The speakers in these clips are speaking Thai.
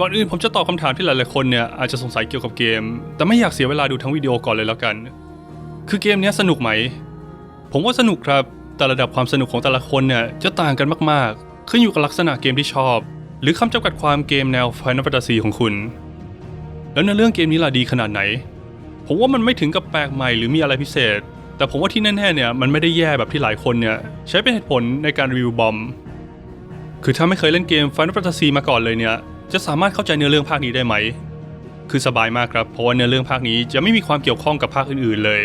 ก่อนอื่นผมจะตอบคำถามที่หลายๆคนเนี่ยอาจจะสงสัยเกี่ยวกับเกม แต่ไม่อยากเสียเวลาดูทั้งวิดีโอก่อนเลยแล้วกัน คือเกมนี้สนุกไหม ผมว่าสนุกครับ แต่ระดับความสนุกของแต่ละคนเนี่ยจะต่างกันมากๆ ขึ้นอยู่กับลักษณะเกมที่ชอบ หรือคำจำกัดความเกมแนว Final Fantasy ของคุณ แล้วในเรื่องเกมนี้ล่ะดีขนาดไหน ผมว่ามันไม่ถึงกับแปลกใหม่หรือมีอะไรพิเศษ แต่ผมว่าที่แน่ๆเนี่ยมันไม่ได้แย่แบบที่หลายคนเนี่ยใช้เป็นเหตุผลในการรีวิวบอม คือถ้าไม่เคยเล่นเกม Final Fantasy มาก่อนเลยเนี่ย จะสามารถเข้าใจเนื้อเรื่องภาคนี้ได้ไหม คือสบายมากครับ เพราะว่าเนื้อเรื่องภาคนี้จะไม่มีความเกี่ยวข้องกับภาคอื่น ๆเลย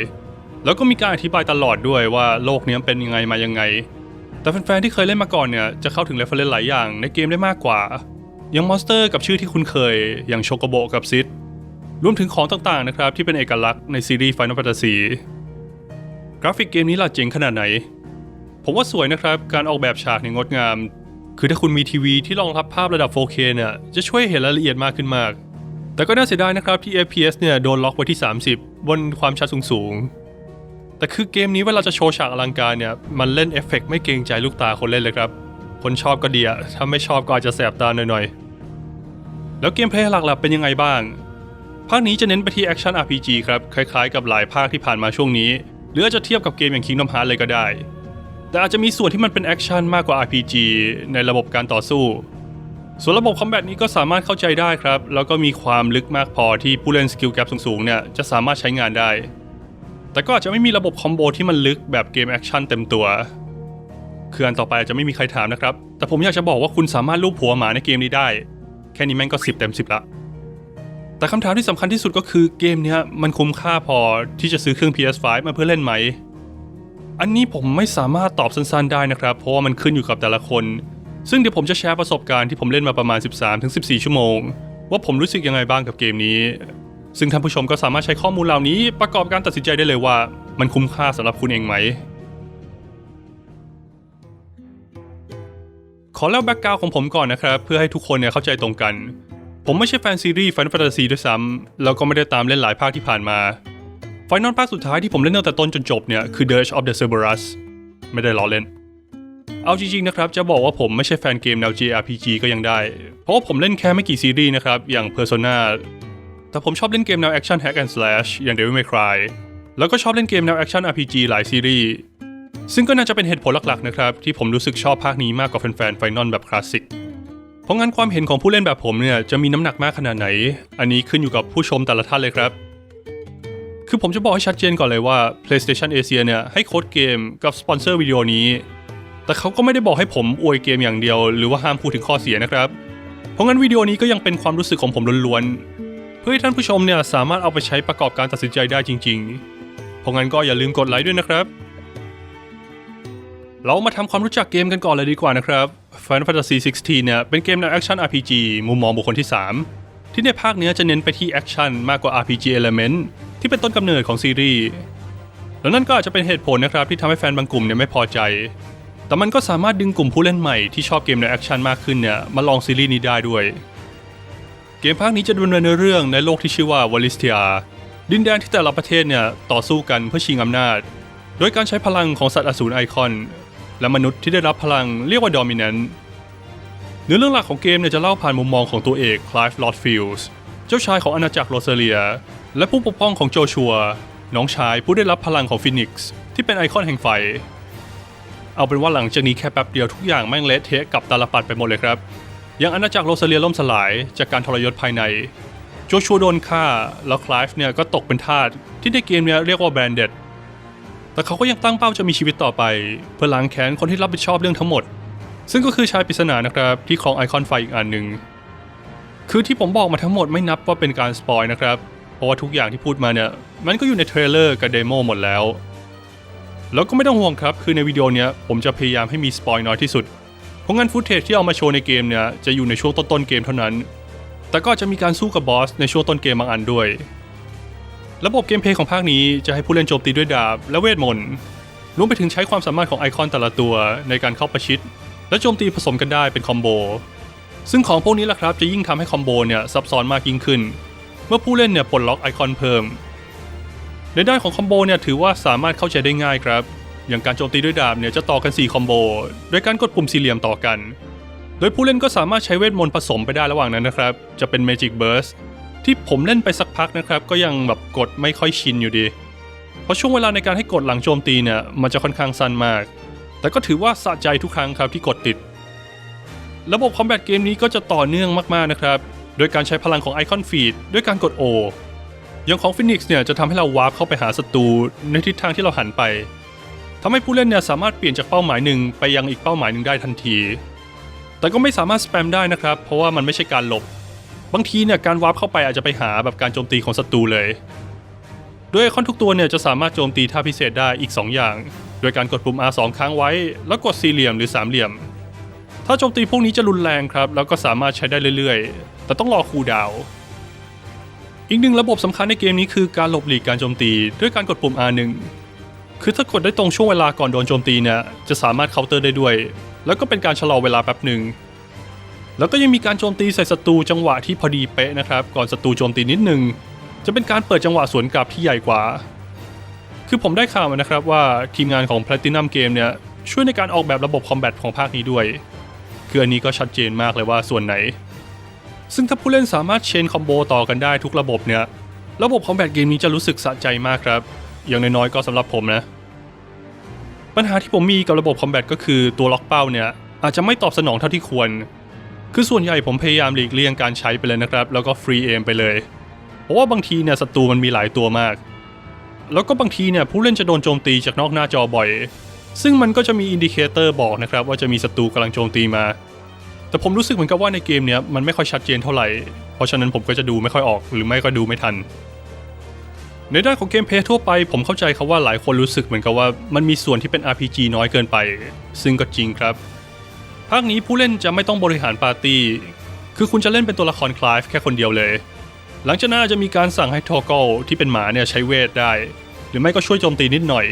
แล้วก็มีการอธิบายตลอดด้วยว่าโลกนี้เป็นยังไงมายังไง แต่แฟนๆที่เคยเล่นมาก่อนเนี่ยจะเข้าถึงเรฟเฟรนหลายอย่างในเกมได้มากกว่า อย่างมอนสเตอร์กับชื่อที่คุณเคย อย่างโชโกโบกับซิดรวมถึงของต่างๆนะครับที่เป็นเอกลักษณ์ในซีรีส์ Final Fantasy กราฟิกเกมนี้ล่ะเจ๋งขนาดไหน ผมว่าสวยนะครับ การออกแบบฉากเนี่ยงดงาม คือถ้าคุณมีทีวีที่รองรับภาพระดับ 4K เนี่ยจะช่วยเห็นรายละเอียดมากขึ้นมาก แต่ก็น่าเสียดายนะครับที่ FPS เนี่ยโดนล็อกไว้ที่ 30 บนความชัดสูงๆ แต่คือเกมนี้เวลาจะโชว์ฉากอลังการเนี่ยมันเล่นเอฟเฟกต์ไม่เกรงใจลูกตาคนเล่นเลยครับ คนชอบก็ดีอะถ้าไม่ชอบก็อาจจะแสบตาหน่อยๆ แล้วเกมเพลย์หลักๆเป็นยังไงบ้าง ภาคนี้จะเน้นไปที่แอคชั่น RPG ครับคล้ายๆ กับหลายภาคที่ผ่านมาช่วงนี้ หรืออาจจะเทียบกับเกมอย่าง Kingdom Hearts เลยก็ได้ แต่อาจจะมีส่วนที่มันเป็นแอคชั่นมากกว่า RPG ในระบบการต่อสู้ ส่วนระบบคอมแบทนี้ก็สามารถเข้าใจได้ครับ แล้วก็มีความลึกมากพอที่ผู้เล่นสกิลแกรสูงๆเนี่ยจะสามารถใช้งานได้ แต่ก็อาจจะไม่มีระบบคอมโบที่มันลึกแบบเกมแอคชั่นเต็มตัวคืออันต่อไปอาจจะไม่มีใครถามนะครับ แต่ผมอยากจะบอกว่าคุณสามารถลูบหัวหมาในเกมนี้ได้ แค่นี้แม่งก็ 10 เต็ม 10 ละ แต่คำถามที่สำคัญที่สุดก็คือเกมนี้มันคุ้มค่าพอที่จะซื้อเครื่อง PS5 มาเพื่อเล่นไหม อันนี้ผมไม่สามารถตอบสั้นๆได้นะครับ เพราะว่ามันขึ้นอยู่กับแต่ละคน ซึ่งเดี๋ยวผมจะแชร์ประสบการณ์ที่ผมเล่นมาประมาณ 13-14 ชั่วโมง ว่าผมรู้สึกยังไงบ้างกับเกมนี้ ซึ่งท่านผู้ชมก็สามารถใช้ข้อมูลเหล่านี้ ประกอบการตัดสินใจได้เลยว่า มันคุ้มค่าสำหรับคุณเองไหม ขอเล่าแบ็กกราวของผมก่อนนะครับ เพื่อให้ทุกคนเนี่ยเข้าใจตรงกัน ผมไม่ใช่แฟนซีรีส์ Final Fantasy ด้วยซ้ำแล้วก็ไม่ได้ตามเล่นหลายภาคที่ผ่านมา ฟนอลภาคสุดท้ายที่ผมเล่นตั้งแต่ต้นจนจบเนี่ยคือ Dirge of the Cerberus ไม่ได้ล้อเล่น เอาจริงๆนะครับ จะบอกว่าผมไม่ใช่แฟนเกมแนว JRPG ก็ยังได้ เพราะผมเล่นแค่ไม่กี่ซีรีส์นะครับ อย่าง Persona แต่ผมชอบเล่นเกมแนว Action Hack and Slash อย่าง Devil May Cry แล้วก็ชอบเล่นเกมแนว Action RPG หลายซีรีส์ ซึ่งก็น่าจะเป็นเหตุผลหลักๆนะครับที่ผมรู้สึกชอบภาคนี้มากกว่าแฟนๆไฟนอลแบบคลาสสิกเพราะงั้นความเห็นของผู้เล่นแบบผมเนี่ยจะมีน้ำหนักมากขนาดไหน อันนี้ขึ้นอยู่กับผู้ชมแต่ละท่านเลยครับ คือผมจะบอกให้ชัดเจนก่อนเลยว่า PlayStation Asia เนี่ยให้โค้ดเกมกับสปอนเซอร์วิดีโอนี้ แต่เขาก็ไม่ได้บอกให้ผมอวยเกมอย่างเดียว หรือว่าห้ามพูดถึงข้อเสียนะครับ เพราะงั้นวิดีโอนี้ก็ยังเป็นความรู้สึกของผมล้วนๆ เพื่อให้ท่านผู้ชมเนี่ยสามารถเอาไปใช้ประกอบการตัดสินใจได้จริง ๆ เพราะงั้นก็อย่าลืมกดไลค์ด้วยนะครับ เรามาทำความรู้จักเกมกันก่อนเลยดีกว่านะครับ Final Fantasy 16เนี่ยเป็นเกมแนวแอคชั่น RPG มุมมองบุคคลที่ 3 ที่ในภาคเนี้ยจะเน้นไปที่แอคชั่นมากกว่า RPG element ที่เป็นต้นกำเนิดของซีรีส์ แล้วนั่นก็อาจจะเป็นเหตุผลนะครับที่ทำให้แฟนบางกลุ่มเนี่ยไม่พอใจ แต่มันก็สามารถดึงกลุ่มผู้เล่นใหม่ที่ชอบเกมแนวแอคชั่นมากขึ้นเนี่ยมาลองซีรีส์นี้ได้ด้วย เกมภาคนี้จะดำเนินในเรื่องในโลกที่ชื่อว่าวอลิสเทีย ดินแดนที่แต่ละประเทศเนี่ยต่อสู้กันเพื่อชิงอำนาจ โดยการใช้พลังของสัตว์อสูรไอคอน และมนุษย์ที่ได้รับพลังเรียกว่าดอมิเนนต์ เนื้อเรื่องหลักของเกมเนี่ยจะเล่าผ่านมุมมองของตัวเอกคลาฟ์ลอตฟิลส์เจ้าชายของอาณาจักรโรเซเลีย และผู้ปกป้องของโจชัว น้องชายผู้ได้รับพลังของฟินิกซ์ที่เป็นไอคอนแห่งไฟ เอาเป็นว่าหลังจากนี้แค่แป๊บเดียวทุกอย่างแม่งเละเทะกับตาลปัดไปหมดเลยครับย่างอาณาจักรโรเซเลียล่มสลายจากการทรยศภายในโจชัวโดนฆ่าแล้วคลายฟ์เนี่ยก็ตกเป็นทาสที่ในเกมเนี้เรียกว่าแบรนเดดแต่เขาก็ยังตั้งเป้าจะมีชีวิตต่อไป เพื่อล้างแค้นคนที่รับผิดชอบเรื่องทั้งหมด ซึ่งก็คือชายปริศนานะครับที่ครองไอคอนไฟอีกอันหนึ่งคือที่ผมบอกมาทั้งหมดไม่นับว่าเป็นการสปอยนะครับ เพราะว่าทุกอย่างที่พูดมาเนี่ย มันก็อยู่ในเทรลเลอร์กับเดโมหมดแล้ว แล้วก็ไม่ต้องห่วงครับ คือในวิดีโอเนี้ยผมจะพยายามให้มีสปอยน้อยที่สุด เพราะงั้นฟุตเทจที่เอามาโชว์ในเกมเนี่ยจะอยู่ในช่วงต้นๆเกมเท่านั้น แต่ก็จะมีการสู้กับบอสในช่วงต้นเกมบางอันด้วย ระบบเกมเพลย์ของภาคนี้จะให้ผู้เล่นโจมตีด้วยดาบและเวทมนต์รวมไปถึงใช้ความสามารถของไอคอนแต่ละตัวในการเข้าประชิด และโจมตีผสมกันได้เป็นคอมโบ ซึ่งของพวกนี้แหละครับจะยิ่งทำให้คอมโบเนี่ยซับซ้อนมากยิ่งขึ้น เมื่อผู้เล่นเนี่ยปลดล็อกไอคอนเพิ่ม ในด้านของคอมโบเนี่ยถือว่าสามารถเข้าใจได้ง่ายครับ อย่างการโจมตีด้วยดาบเนี่ยจะต่อกัน 4 คอมโบ โดยการกดปุ่มสี่เหลี่ยมต่อกัน โดยผู้เล่นก็สามารถใช้เวทมนต์ผสมไปได้ระหว่างนั้นนะครับ จะเป็น Magic Burst ที่ผมเล่นไปสักพักนะครับ ก็ยังแบบกดไม่ค่อยชินอยู่ดี เพราะช่วงเวลาในการให้กดหลังโจมตีเนี่ยมันจะค่อนข้างสั้นมาก แต่ก็ถือว่าสะใจทุกครั้งครับที่กดติด ระบบคอมแบทเกมนี้ก็จะต่อเนื่องมากๆนะครับ โดยการใช้พลังของไอคอนฟีดด้วยการกด O อย่างของ Phoenix เนี่ยจะทำให้เราวาร์ปเข้าไปหาศัตรูในทิศทางที่เราหันไปทำให้ผู้เล่นเนี่ยสามารถเปลี่ยนจากเป้าหมายหนึ่งไปยังอีกเป้าหมายหนึ่งได้ทันที แต่ก็ไม่สามารถสแปมได้นะครับ เพราะว่ามันไม่ใช่การหลบบางทีเนี่ยการวาร์ปเข้าไปอาจจะไปหาแบบการโจมตีของศัตรูเลย โดยไอคอนทุกตัวเนี่ยจะสามารถโจมตีท่าพิเศษได้อีก 2 อย่าง โดยการกดปุ่ม R2 ค้างไว้ แล้วกดสี่เหลี่ยมหรือสามเหลี่ยม ถ้าโจมตีพวกนี้จะรุนแรงครับ แล้วก็สามารถใช้ได้เรื่อยๆ แต่ต้องรอคูลดาว อีกหนึ่งระบบสำคัญในเกมนี้คือการหลบหลีกการโจมตีด้วยการกดปุ่ม R1 คือถ้ากดได้ตรงช่วงเวลาก่อนโดนโจมตีเนี่ยจะสามารถเคาน์เตอร์ได้ด้วย แล้วก็เป็นการชะลอเวลาแป๊บหนึ่งแล้วก็ยังมีการโจมตีใส่ศัตรูจังหวะที่พอดีเป๊ะนะครับ ก่อนศัตรูโจมตีนิดนึงจะเป็นการเปิดจังหวะสวนกลับที่ใหญ่กว่า คือผมได้ข่าวมานะครับว่าทีมงานของ Platinum Game เนี่ยช่วยในการออกแบบระบบคอมแบทของภาคนี้ด้วย คืออันนี้ก็ชัดเจนมากเลยว่าส่วนไหน ซึ่งถ้าผู้เล่นสามารถเชนคอมโบต่อกันได้ทุกระบบเนี่ย ระบบคอมแบทเกมนี้จะรู้สึกสะใจมากครับ อย่างน้อยๆก็สำหรับผมนะ ปัญหาที่ผมมีกับระบบคอมแบทก็คือตัวล็อกเป้าเนี่ยอาจจะไม่ตอบสนองเท่าที่ควร คือส่วนใหญ่ผมพยายามหลีกเลี่ยงการใช้ไปเลยนะครับ แล้วก็ฟรีเอมไปเลย เพราะว่าบางทีเนี่ยศัตรูมันมีหลายตัวมาก แล้วก็บางทีเนี่ยผู้เล่นจะโดนโจมตีจากนอกหน้าจอบ่อย ซึ่งมันก็จะมีอินดิเคเตอร์บอกนะครับว่าจะมีศัตรูกำลังโจมตีมา แต่ผมรู้สึกเหมือนกับว่าในเกมเนี้ยมันไม่ค่อยชัดเจนเท่าไหร่ เพราะฉะนั้นผมก็จะดูไม่ค่อยออกหรือไม่ก็ดูไม่ทัน ในด้านของเกมเพย์ทั่วไป ผมเข้าใจครับว่าหลายคนรู้สึกเหมือนกับว่ามันมีส่วนที่เป็น RPG น้อยเกินไป ซึ่งก็จริงครับ ภาคนี้ผู้เล่นจะไม่ต้องบริหารปาร์ตี้คือคุณจะเล่นเป็นตัวละครคลายแค่คนเดียวเลยหลังจากนั้นอาจะมีการสั่งให้ทอ g ก e ที่เป็นหมาเนี่ยใช้เวทได้ หรือไม่ก็ช่วยโจมตีนิดหน่อย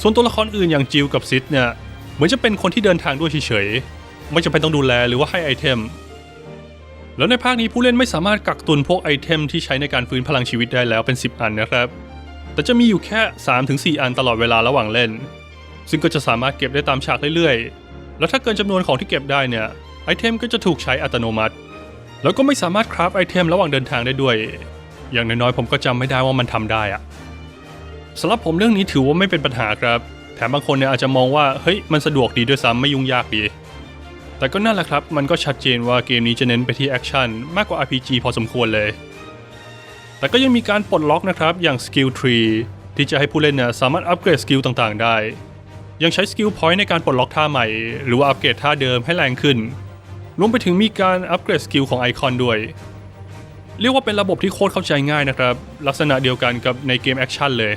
ส่วนตัวละครอื่นอย่างจิลกับซิดเนี่ยเหมือนจะเป็นคนที่เดินทางด้วยเฉยๆไม่จำเป็นต้องดูแลหรือว่าให้ไอเทม แล้วในภาคนี้ผู้เล่นไม่สามารถกักตุนพวกไอเทมที่ใช้ในการฟื้นพลังชีวิตได้แล้วเป็น 10 อันนะครับ แต่จะมีอยู่แค่ 3-4 อันตลอดเวลาระหว่างเล่น ซึ่งก็จะสามารถเก็บได้ตามฉากเรื่อยๆ แล้วถ้าเกินจำนวนของที่เก็บได้เนี่ยไอเทมก็จะถูกใช้อัตโนมัติ แล้วก็ไม่สามารถคราฟไอเทมระหว่างเดินทางได้ด้วย อย่างน้อยๆผมก็จำไม่ได้ว่ามันทำได้อะ สำหรับผมเรื่องนี้ถือว่าไม่เป็นปัญหาครับ แถมบางคนเนี่ยอาจจะมองว่าเฮ้ยมันสะดวกดีด้วยซ้ำไม่ยุ่งยากดี แต่ก็นั่นแหละครับ มันก็ชัดเจนว่าเกมนี้จะเน้นไปที่แอคชั่นมากกว่า RPG พอสมควรเลย แต่ก็ยังมีการปลดล็อกนะครับอย่างสกิลทรีที่จะให้ผู้เล่นเนี่ยสามารถอัปเกรดสกิลต่างๆ ได้ ยังใช้สกิลพอยต์ในการปลดล็อกท่าใหม่ หรือว่าอัปเกรดท่าเดิมให้แรงขึ้น รวมไปถึงมีการอัปเกรดสกิลของไอคอนด้วย เรียกว่าเป็นระบบที่โคตรเข้าใจง่ายนะครับ ลักษณะเดียวกันกับในเกมแอคชั่นเลย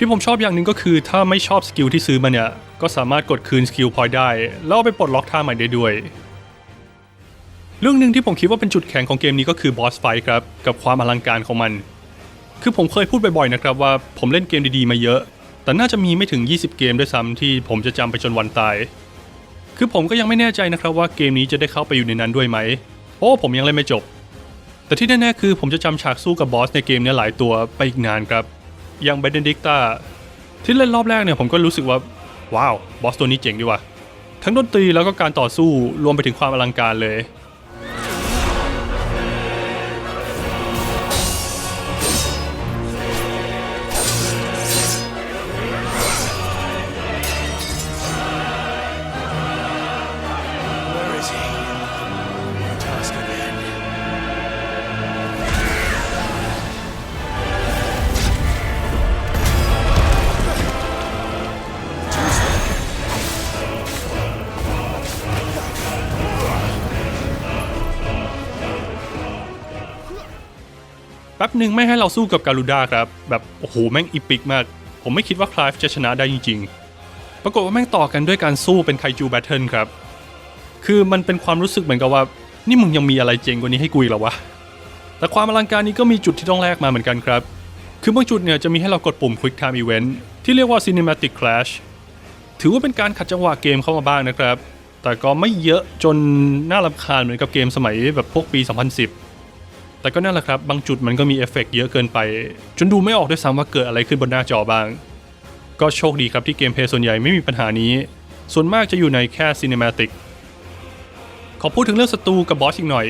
ที่ผมชอบอย่างหนึ่งก็คือถ้าไม่ชอบสกิลที่ซื้อมาเนี่ย ก็สามารถกดคืนสกิลพอยต์ได้ แล้วเอาไปปลดล็อกท่าใหม่ได้ด้วย เรื่องหนึ่งที่ผมคิดว่าเป็นจุดแข็งของเกมนี้ก็คือบอสไฟครับ กับความอลังการของมัน คือผมเคยพูดบ่อยๆนะครับว่าผมเล่นเกมดีๆมาเยอะ แต่น่าจะมีไม่ถึง 20 เกมด้วยซ้ำที่ผมจะจำไปจนวันตาย คือผมก็ยังไม่แน่ใจนะครับว่าเกมนี้จะได้เข้าไปอยู่ในนั้นด้วยไหมเพราะผมยังเล่นไม่จบ แต่ที่แน่ๆคือผมจะจำฉากสู้กับบอสในเกมนี้หลายตัวไปอีกนานครับ อย่างเบเดนดิกตาที่เล่นรอบแรกเนี่ยผมก็รู้สึกว่า ว้าว บอสตัวนี้เจ๋งดีว่ะทั้งดนตรีแล้วก็การต่อสู้รวมไปถึงความอลังการเลย ป๊บหนึ่งไม่ให้เราสู้กับการูด้าครับ แบบโอ้โหแม่งอีปิกมาก ผมไม่คิดว่าคลายจะชนะได้จริง ๆ ปรากฏว่าแม่งต่อกันด้วยการสู้เป็นไคจูแบทเทิลครับ คือมันเป็นความรู้สึกเหมือนกับว่า นี่มึงยังมีอะไรเจ๋งกว่านี้ให้กูอีกหรอวะ แต่ความอลังการนี้ก็มีจุดที่ต้องแลกมาเหมือนกันครับ คือบางจุดเนี่ยจะมีให้เรากดปุ่ม Quick Time Event ที่เรียกว่า Cinematic Clash ถือว่าเป็นการขัดจังหวะเกมเข้ามาบ้างนะครับ แต่ก็ไม่เยอะจนน่ารำคาญเหมือนกับเกมสมัยแบบพวกปี 2010 แต่ก็นั่นแหละครับ บางจุดมันก็มีเอฟเฟกต์เยอะเกินไป จนดูไม่ออกด้วยซ้ำว่าเกิดอะไรขึ้นบนหน้าจอบ้าง ก็โชคดีครับที่เกมเพลย์ส่วนใหญ่ไม่มีปัญหานี้ ส่วนมากจะอยู่ในแค่ Cinematic ขอพูดถึงเรื่องศัตรูกับบอสอีกหน่อย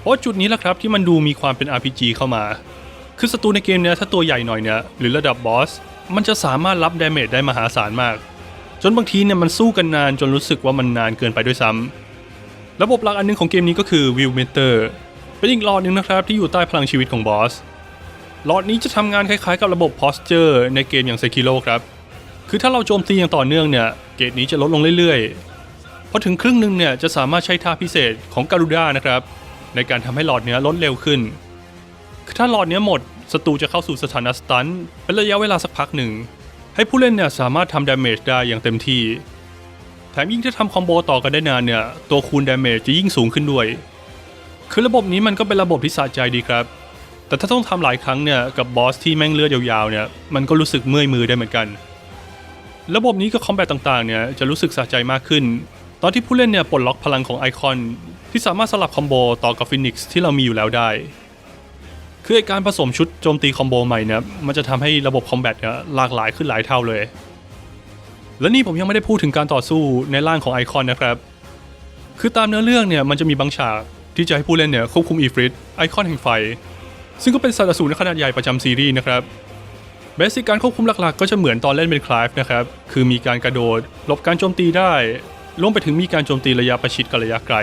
เพราะจุดนี้แหละครับที่มันดูมีความเป็น RPG เข้ามา คือศัตรูในเกมเนี้ยถ้าตัวใหญ่หน่อยเนี่ยหรือระดับบอส มันจะสามารถรับดาเมจได้มหาศาลมาก จนบางทีเนี่ยมันสู้กันนานจนรู้สึกว่ามันนานเกินไปด้วยซ้ำระบบหลักอันหนึงของเกมนี้ก็คือ Will Meter เเป็นอีกหลอดหนึ่งนะครับที่อยู่ใต้พลังชีวิตของบอสหลอดนี้จะทำงานคล้ายๆกับระบบ posture ในเกมอย่าง Sekiro ครับคือถ้าเราโจมตีอย่างต่อเนื่องเนี่ยเกรดนี้จะลดลงเรื่อยๆพอถึงครึ่งหนึ่งเนี่ยจะสามารถใช้ท่าพิเศษของการูด้านะครับในการทำให้หลอดเนี้ยลดเร็วขึ้นคือถ้าหลอดเนี้ยหมดศัตรูจะเข้าสู่สถานะสตันเป็นระยะเวลาสักพักหนึ่งให้ผู้เล่นเนี่ยสามารถทำดาเมจได้อย่างเต็มที่ แถมยิ่งถ้าทำคอมโบต่อกันได้นานเนี่ยตัวคูณดาเมจจะยิ่งสูงขึ้นด้วย คือระบบนี้มันก็เป็นระบบที่สะใจดีครับ แต่ถ้าต้องทำหลายครั้งเนี่ยกับบอสที่แม่งเลือดยาวๆเนี่ยมันก็รู้สึกเมื่อยมือได้เหมือนกัน ระบบนี้กับคอมแบทต่างๆเนี่ยจะรู้สึกสะใจมากขึ้น ตอนที่ผู้เล่นเนี่ยปลดล็อกพลังของไอคอน ที่สามารถสลับคอมโบต่อกับฟินิกซ์ที่เรามีอยู่แล้วได้คือไอการผสมชุดโจมตีคอมโบใหม่เนี่ยมันจะทำให้ระบบคอมแบทเนี่ยหลากหลายขึ้นหลายเท่าเลย และนี่ผมยังไม่ได้พูดถึงการต่อสู้ในร่างของไอคอนนะครับ คือตามเนื้อเรื่องเนี่ยมันจะมีบางฉาก ที่จะให้ผู้เล่นเนี่ยควบคุมอีฟริตไอคอนแห่งไฟ ซึ่งก็เป็นสัตว์อสูรขนาดใหญ่ประจำซีรีส์นะครับเบสิกการควบคุมหลักๆ ก็จะเหมือนตอนเล่นเป็นคลายนะครับ คือมีการกระโดดหลบการโจมตีได้รวมไปถึงมีการโจมตีระยะประชิดกับระยะไกล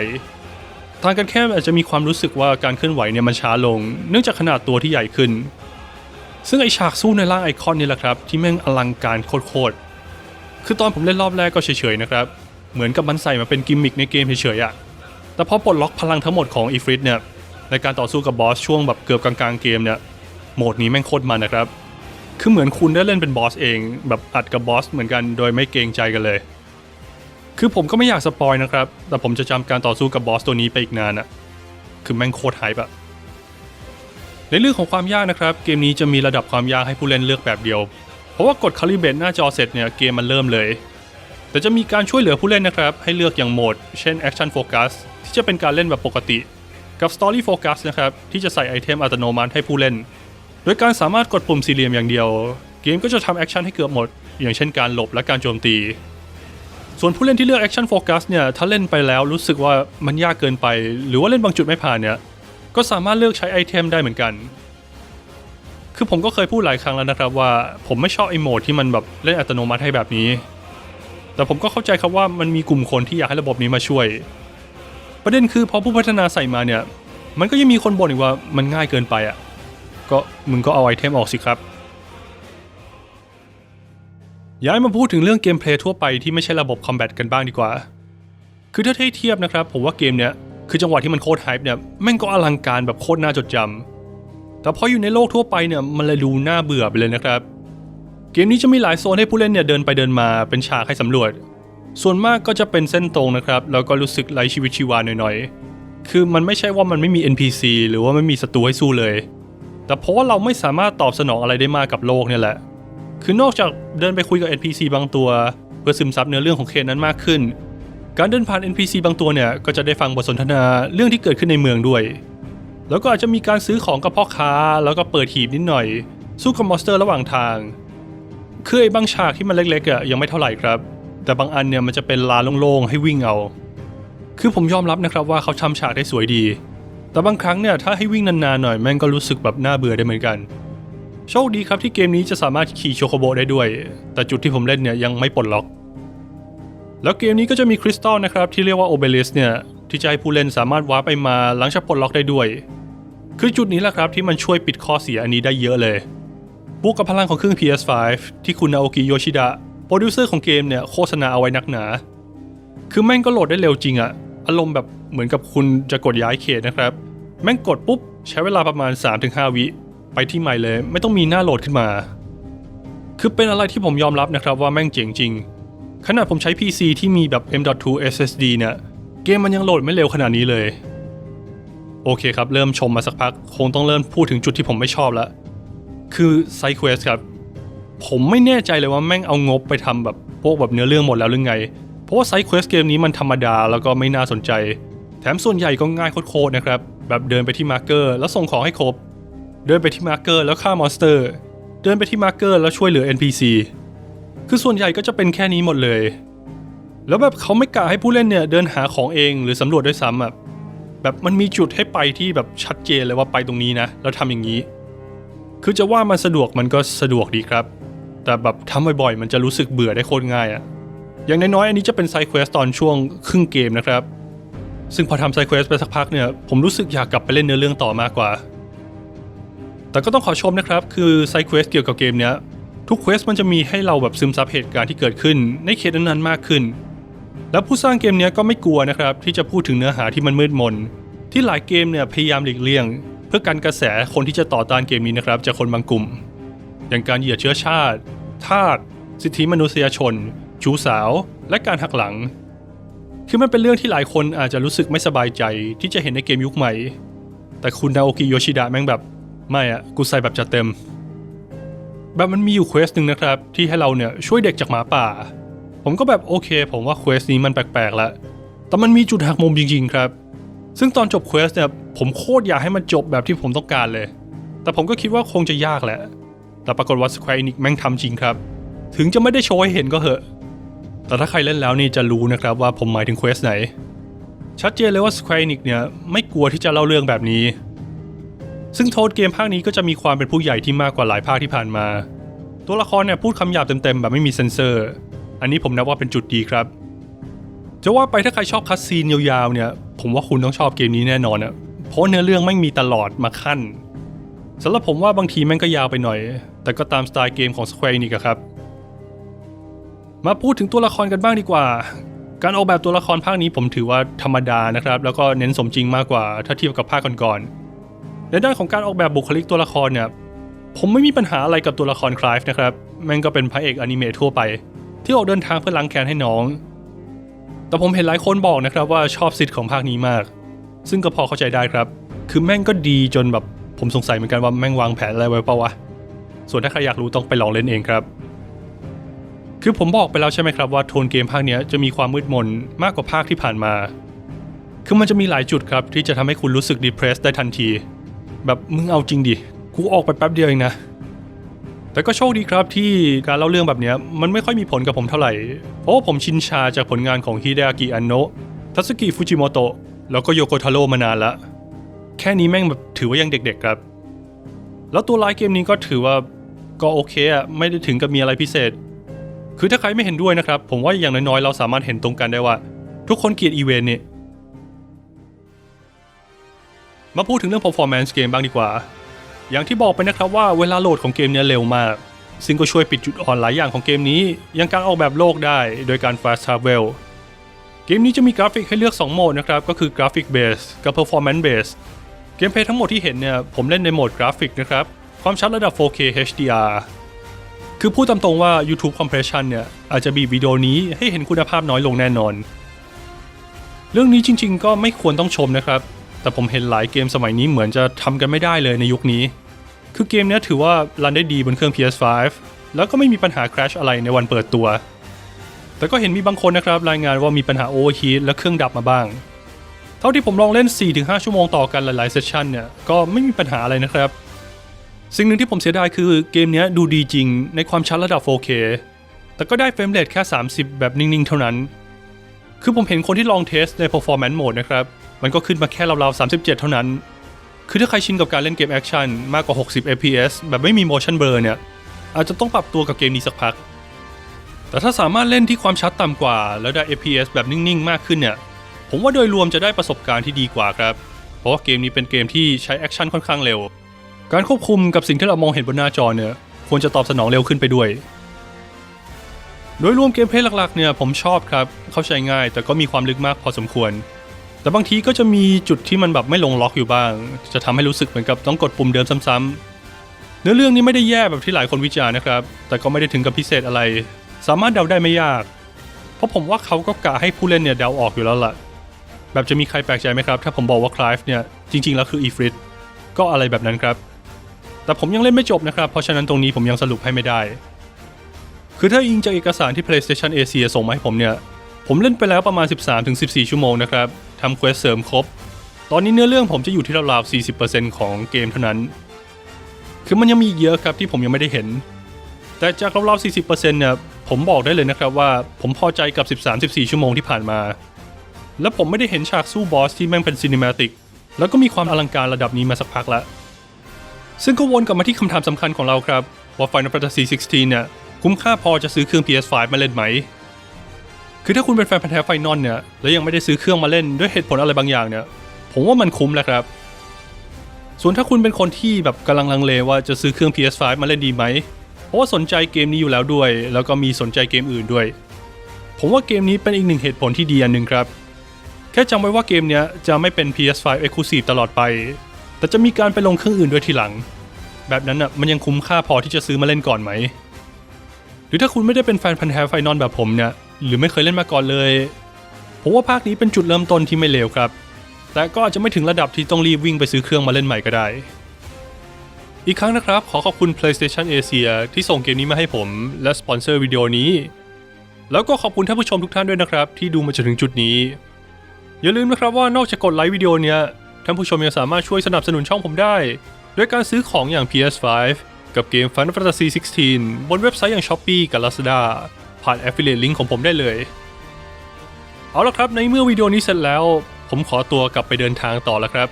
ทางกันแค่อาจจะมีความรู้สึกว่าการเคลื่อนไหวเนี่ยมันช้าลง เนื่องจากขนาดตัวที่ใหญ่ขึ้น ซึ่งไอฉากสู้ในร่างไอคอนนี่แหละครับ ที่แม่งอลังการโคตรๆคือตอนผมเล่นรอบแรกก็เฉยๆนะครับ เหมือนกับมันใส่มาเป็นกิมมิคในเกมเฉยๆอะ แต่พอปลดล็อกพลังทั้งหมดของอีฟริตเนี่ยในการต่อสู้กับบอสช่วงแบบเกือบกลางๆเกมเนี่ยโหมดนี้แม่งโคตรมันนะครับ คือเหมือนคุณได้เล่นเป็นบอสเอง แบบอัดกับบอสเหมือนกันโดยไม่เกรงใจกันเลย คือผมก็ไม่อยากสปอยนะครับ แต่ผมจะจำการต่อสู้กับบอสตัวนี้ไปอีกนานอะคือแม่งโคตรไฮปะในเรื่องของความยากนะครับ เกมนี้จะมีระดับความยากให้ผู้เล่นเลือกแบบเดียว เพราะว่ากดคาลิเบตหน้าจอเสร็จเนี่ยเกมมันเริ่มเลย แต่จะมีการช่วยเหลือผู้เล่นนะครับ ให้เลือกอย่างโหมด เช่น Action Focus ที่จะเป็นการเล่นแบบปกติ กับ Story Focus นะครับ ที่จะใส่ไอเทมอัตโนมัติให้ผู้เล่น โดยการสามารถกดปุ่มสี่เหลี่ยมอย่างเดียว เกมก็จะทำแอคชั่นให้เกือบหมด อย่างเช่นการหลบและการโจมตี ส่วนผู้เล่นที่เลือกแอคชั่นโฟกัสเนี่ย ถ้าเล่นไปแล้วรู้สึกว่ามันยากเกินไป หรือว่าเล่นบางจุดไม่ผ่านเนี่ย ก็สามารถเลือกใช้ไอเทมได้เหมือนกันคือผมก็เคยพูดหลายครั้งแล้วนะครับว่าผมไม่ชอบไอโหมดที่มันแบบเล่นอัตโนมัติให้แบบนี้ แต่ผมก็เข้าใจครับว่ามันมีกลุ่มคนที่อยากให้ระบบนี้มาช่วย ประเด็นคือพอผู้พัฒนาใส่มาเนี่ย มันก็ยังมีคนบ่นอีกว่ามันง่ายเกินไปอะ ก็มึงก็เอาไอเทมออกสิครับ ย้ายมาพูดถึงเรื่องเกมเพลย์ทั่วไปที่ไม่ใช่ระบบคอมแบทกันบ้างดีกว่า คือถ้าเทียบนะครับ ผมว่าเกมเนี้ยคือจังหวะที่มันโคตรไฮป์เนี่ยแม่งก็อลังการแบบโคตรน่าจดจำแต่พออยู่ในโลกทั่วไปเนี่ยมันเลยดูน่าเบื่อไปเลยนะครับเกมนี้จะมีหลายโซนให้ผู้เล่นเนี่ยเดินไปเดินมาเป็นฉากให้สำรวจ ส่วนมากก็จะเป็นเส้นตรงนะครับ แล้วก็รู้สึกไร้ชีวิตชีวาหน่อยๆ คือมันไม่ใช่ว่ามันไม่มี NPC หรือว่าไม่มีศัตรูให้สู้เลย แต่เพราะว่าเราไม่สามารถตอบสนองอะไรได้มากกับโลกเนี่ยแหละ คือนอกจากเดินไปคุยกับ NPC บางตัว เพื่อซึมซับเนื้อเรื่องของเคนนั้นมากขึ้น การเดินผ่าน NPC บางตัวเนี่ยก็จะได้ฟังบทสนทนาเรื่องที่เกิดขึ้นในเมืองด้วย แล้วก็อาจจะมีการซื้อของกับพ่อค้า แล้วก็เปิดหีบนิดหน่อย สู้กับมอนสเตอร์ระหว่างทาง คือไอ้บางฉากที่มันเล็กๆอะยังไม่เท่าไหร่ครับ แต่บางอันเนี่ยมันจะเป็นลานโล่งๆให้วิ่งเอา คือผมยอมรับนะครับว่าเขาทำฉากได้สวยดี แต่บางครั้งเนี่ยถ้าให้วิ่งนานๆหน่อยแม่งก็รู้สึกแบบน่าเบื่อได้เหมือนกัน โชคดีครับที่เกมนี้จะสามารถขี่โชโคโบได้ด้วย แต่จุดที่ผมเล่นเนี่ยยังไม่ปลดล็อก แล้วเกมนี้ก็จะมีคริสตัลนะครับที่เรียกว่าโอเบลิสเนี่ยที่จะให้ผู้เล่นสามารถว้าร์ปไปมาหลังจากปลดล็อกได้ด้วย คือจุดนี้แหละครับที่มันช่วยปิดข้อเสียอันนี้ได้เยอะเลย บวกกับพลังของเครื่อง PS5 ที่คุณนาโอกิโยชิดะโปรดิวเซอร์ของเกมเนี่ยโฆษณาเอาไว้นักหนา คือแม่งก็โหลดได้เร็วจริงอะอารมณ์แบบเหมือนกับคุณจะกดย้ายเขตนะครับ แม่งกดปุ๊บ ใช้เวลาประมาณ 3-5 วิ ไปที่ใหม่เลย ไม่ต้องมีหน้าโหลดขึ้นมา คือเป็นอะไรที่ผมยอมรับนะครับว่าแม่งเจ๋งจริง ขนาดผมใช้ PC ที่มีแบบ M.2 SSD เนี่ยเกมมันยังโหลดไม่เร็วขนาดนี้เลย โอเคครับ เริ่มชมมาสักพัก คงต้องเริ่มพูดถึงจุดที่ผมไม่ชอบแล้ว คือไซเควสครับ ผมไม่แน่ใจเลยว่าแม่งเอางบไปทำแบบพวกแบบเนื้อเรื่องหมดแล้วหรือไง เพราะว่าไซเควสเกมนี้มันธรรมดาแล้วก็ไม่น่าสนใจ แถมส่วนใหญ่ก็ง่ายโคตรนะครับ แบบเดินไปที่มาร์เกอร์แล้วส่งของให้ครบ เดินไปที่มาร์เกอร์แล้วฆ่ามอนสเตอร์ เดินไปที่มาร์เกอร์แล้วช่วยเหลือ NPC คือส่วนใหญ่ก็จะเป็นแค่นี้หมดเลย แล้วแบบเขาไม่กะให้ผู้เล่นเนี่ยเดินหาของเองหรือสำรวจด้วยซ้ำอะแบบมันมีจุดให้ไปที่แบบชัดเจนเลยว่าไปตรงนี้นะแล้วทำอย่างนี้ คือจะว่ามันสะดวกมันก็สะดวกดีครับ แต่แบบทำบ่อยๆ มันจะรู้สึกเบื่อได้โคตรง่ายอะอย่างน้อยๆ อันนี้จะเป็นไซเควสตอนช่วงครึ่งเกมนะครับ ซึ่งพอทำไซเควสไปสักพักเนี่ย ผมรู้สึกอยากกลับไปเล่นเนื้อเรื่องต่อมากกว่า แต่ก็ต้องขอชมนะครับ คือไซเควสเกี่ยวกับเกมเนี้ยทุกเควสมันจะมีให้เราแบบซึมซับเหตุการณ์ที่เกิดขึ้น ในเขตนั้นๆมากขึ้น แล้วผู้สร้างเกมเนี้ยก็ไม่กลัวนะครับ ที่จะพูดถึงเนื้อหาที่มันมืดมน ที่หลายเกมเนี่ยพยายามหลีกเลี่ยง เพื่อกันกระแสคนที่จะต่อต้านเกมนี้นะครับจากคนบางกลุ่ม อย่างการเหยียดเชื้อชาติ ทาสสิทธิมนุษยชน ชูสาว และการหักหลัง คือมันเป็นเรื่องที่หลายคนอาจจะรู้สึกไม่สบายใจที่จะเห็นในเกมยุคใหม่ แต่คุณนาโอกิโยชิดะแม่งแบบ ไม่อะกูใส่แบบจัดเต็ม แบบมันมีอยู่เควสหนึ่งนะครับ ที่ให้เราเนี่ยช่วยเด็กจากหมาป่า ผมก็แบบโอเค ผมว่าเควสนี้มันแปลกๆแล้วแต่มันมีจุดหักมุมจริงๆครับ ซึ่งตอนจบเควสเนี่ยผมโคตรอยากให้มันจบแบบที่ผมต้องการเลย แต่ผมก็คิดว่าคงจะยากแหละ แต่ปรากฏว่า Square Enix แม่งทำจริงครับ ถึงจะไม่ได้โชว์ให้เห็นก็เหอะ แต่ถ้าใครเล่นแล้วนี่จะรู้นะครับว่าผมหมายถึงเควสไหน ชัดเจนเลยว่า Square Enix เนี่ยไม่กลัวที่จะเล่าเรื่องแบบนี้ ซึ่งโทษเกมภาคนี้ก็จะมีความเป็นผู้ใหญ่ที่มากกว่าหลายภาคที่ผ่านมา ตัวละครเนี่ยพูดคำหยาบเต็มๆแบบไม่มีเซนเซอร์ อันนี้ผมนับว่าเป็นจุดดีครับ จะว่าไปถ้าใครชอบคัสซีนยาวๆเนี่ย ผมว่าคุณต้องชอบเกมนี้แน่นอนอะเพราะเนื้อเรื่องไม่มีตลอดมาขั้นสำหรับผมว่าบางทีแม่งก็ยาวไปหน่อย แต่ก็ตามสไตล์เกมของ Square Enix ครับ มาพูดถึงตัวละครกันบ้างดีกว่า การออกแบบตัวละครภาคนี้ผมถือว่าธรรมดานะครับ แล้วก็เน้นสมจริงมากกว่าถ้าเทียบกับภาคก่อนๆในด้านของการออกแบบบุคลิกตัวละครเนี่ยผมไม่มีปัญหาอะไรกับตัวละครคลายฟ์นะครับแม่งก็เป็นพระเอกอนิเมะทั่วไป ที่ออกเดินทางเพื่อล้างแค้นให้น้อง แต่ผมเห็นหลายคนบอกนะครับว่าชอบซิทของภาคนี้มาก ซึ่งก็พอเข้าใจได้ครับ คือแม่งก็ดีจนแบบผมสงสัยเหมือนกันว่าแม่งวางแผนอะไรไว้เปล่าวะ ส่วนถ้าใครอยากรู้ต้องไปลองเล่นเองครับ คือผมบอกไปแล้วใช่ไหมครับว่าโทนเกมภาคนี้จะมีความมืดมนมากกว่าภาคที่ผ่านมา คือมันจะมีหลายจุดครับที่จะทำให้คุณรู้สึก depressed ได้ทันที แบบมึงเอาจริงดิ กูออกไปแป๊บเดียวเองนะ แต่ก็โชคดีครับที่การเล่าเรื่องแบบนี้มันไม่ค่อยมีผลกับผมเท่าไหร่ เพราะว่าผมชินชาจากผลงานของฮิเดอากิอันโนะทัสกิฟูจิโมโตะแล้วก็โยโกทาโร่มานานละแค่นี้แม่งแบบถือว่ายังเด็กๆครับ แล้วตัวร้ายเกมนี้ก็ถือว่าก็โอเคอะไม่ได้ถึงกับมีอะไรพิเศษ คือถ้าใครไม่เห็นด้วยนะครับ ผมว่าอย่างน้อยๆ เราสามารถเห็นตรงกันได้ว่า ทุกคนเกลียดอีเวนต์นี่มาพูดถึงเรื่อง performance เกมบ้างดีกว่า อย่างที่บอกไปนะครับว่าเวลาโหลดของเกมเนี้ยเร็วมาก ซึ่งก็ช่วยปิดจุดอ่อนหลายอย่างของเกมนี้อย่างการออกแบบโลกได้โดยการ fast travel เกมนี้จะมีกราฟิกให้เลือก 2 โหมดนะครับ ก็คือกราฟิกเบสกับ performance base เกมเพย์ทั้งหมดที่เห็นเนี่ย ผมเล่นในโหมดกราฟิกนะครับ ความชัดระดับ 4K HDR คือพูดตามตรงว่า YouTube Compression เนี่ย อาจจะบีบวิดีโอนี้ให้เห็นคุณภาพน้อยลงแน่นอน เรื่องนี้จริงๆ ก็ไม่ควรต้องชมนะครับ แต่ผมเห็นหลายเกมสมัยนี้เหมือนจะทำกันไม่ได้เลยในยุคนี้ คือเกมนี้ถือว่ารันได้ดีบนเครื่อง PS5 แล้วก็ไม่มีปัญหา crash อะไรในวันเปิดตัว แต่ก็เห็นมีบางคนนะครับรายงานว่ามีปัญหา overheat และเครื่องดับมาบ้าง เท่าที่ผมลองเล่น 4-5 ชั่วโมงต่อกันหลายๆเซสชันเนี่ยก็ไม่มีปัญหาอะไรนะครับ สิ่งหนึ่งที่ผมเสียดายคือเกมนี้ดูดีจริงในความชัดระดับ 4K แต่ก็ได้เฟรมเรทแค่ 30 แบบนิ่งๆ เท่านั้น คือผมเห็นคนที่ลองเทสใน performance mode นะครับ มันก็ขึ้นมาแค่ราวๆ37 เท่านั้น คือถ้าใครชินกับการเล่นเกมแอคชั่นมากกว่า 60 fps แบบไม่มี motion blur เนี่ย อาจจะต้องปรับตัวกับเกมนี้สักพัก แต่ถ้าสามารถเล่นที่ความชัดต่ำกว่า แล้วได้ fps แบบนิ่งๆ มากขึ้นเนี่ย ผมว่าโดยรวมจะได้ประสบการณ์ที่ดีกว่าครับ เพราะว่าเกมนี้เป็นเกมที่ใช้แอคชั่นค่อนข้างเร็ว การควบคุมกับสิ่งที่เรามองเห็นบนหน้าจอเนี่ย ควรจะตอบสนองเร็วขึ้นไปด้วยโดยรวมเกมเพลย์หลักๆเนี่ยผมชอบครับ เข้าใจง่ายแต่ก็มีความลึกมากพอสมควร แต่บางทีก็จะมีจุดที่มันแบบไม่ลงล็อกอยู่บ้าง จะทำให้รู้สึกเหมือนกับต้องกดปุ่มเดิมซ้ำๆเนื้อเรื่องนี้ไม่ได้แย่แบบที่หลายคนวิจารณ์นะครับ แต่ก็ไม่ได้ถึงกับพิเศษอะไร สามารถเดาได้ไม่ยาก เพราะผมว่าเขาก็กะให้ผู้เล่นเนี่ยเดาออกอยู่แล้วล่ะ แบบจะมีใครแปลกใจไหมครับ ถ้าผมบอกว่าคลายฟ์เนี่ยจริง ๆ แล้วคืออีฟริตก็อะไรแบบนั้นครับ แต่ผมยังเล่นไม่จบนะครับ เพราะฉะนั้นตรงนี้ผมยังสรุปให้ไม่ได้ คือถ้าอิงจากเอกสารที่ PlayStation Asia ส่งมาให้ผมเนี่ย ผมเล่นไปแล้วประมาณ 13-14 ชั่วโมงนะครับ ทำเควสเสริมครบ ตอนนี้เนื้อเรื่องผมจะอยู่ที่ราวๆ40%ของเกมเท่านั้น คือมันยังมีเยอะครับที่ผมยังไม่ได้เห็น แต่จากราวๆ40%เนี่ยผมบอกได้เลยนะครับว่าผมพอใจกับ 13-14 ชั่วโมงที่ผ่านมา และผมไม่ได้เห็นฉากสู้บอสที่แม่งเป็นซีนิมาติก แล้วก็มีความอลังการระดับนี้มาสักพักล้วซึ่งก็วนกลับมาที่คำถามสำคัญของเราครับว่า Final Fantasy 16เนี่ยคุ้มค่าพอจะซื้อเครื่อง PS5 มาเล่นไหม คือถ้าคุณเป็นแฟนพันธ์แท้ไฟนอลเนี่ยแล้วยังไม่ได้ซื้อเครื่องมาเล่นด้วยเหตุผลอะไรบางอย่างเนี่ย ผมว่ามันคุ้มแหละครับ ส่วนถ้าคุณเป็นคนที่แบบกำลังลังเลว่าจะซื้อเครื่อง PS5 มาเล่นดีไหมเพราะว่าสนใจเกมนี้อยู่แล้วด้วย แล้วก็มีสนใจเกมอื่นด้วย ผมว่าเกมนี้เป็นอีกหนึ่งเหตุผลที่ดีอันหนึ่งครับ แค่จำไว้ว่าเกมเนี้ยจะไม่เป็น PS5 Exclusive ตลอดไป แต่จะมีการไปลงเครื่องอื่นด้วยทีหลัง แบบนั้นอะมันยังคุ้มค่าพอที่จะซื้อมาเล่นก่อนไหม หรือถ้าคุณไม่ได้เป็นแฟนพันธ์แท้ไฟนอลแบบผมเนี่ย หรือไม่เคยเล่นมาก่อนเลยผมว่าภาคนี้เป็นจุดเริ่มต้นที่ไม่เลวครับ แต่ก็อาจจะไม่ถึงระดับที่ต้องรีบวิ่งไปซื้อเครื่องมาเล่นใหม่ก็ได้ อีกครั้งนะครับ ขอขอบคุณ PlayStation Asia ที่ส่งเกมนี้มาให้ผมและสปอนเซอร์วิดีโอนี้ แล้วก็ขอบคุณท่านผู้ชมทุกท่านด้วยนะครับ ที่ดูมาจนถึงจุดนี้ อย่าลืมนะครับว่านอกจากกดไลค์วิดีโอเนี้ยท่านผู้ชมยังสามารถช่วยสนับสนุนช่องผมได้ด้วยการซื้อของอย่าง PS5 กับเกม Final Fantasy 16 บนเว็บไซต์อย่าง Shopee กับ Lazada ผ่าน Affiliate Link ของผมได้เลย เอาละครับในเมื่อวิดีโอนี้เสร็จแล้ว ผมขอตัวกลับไปเดินทางต่อแล้วครับ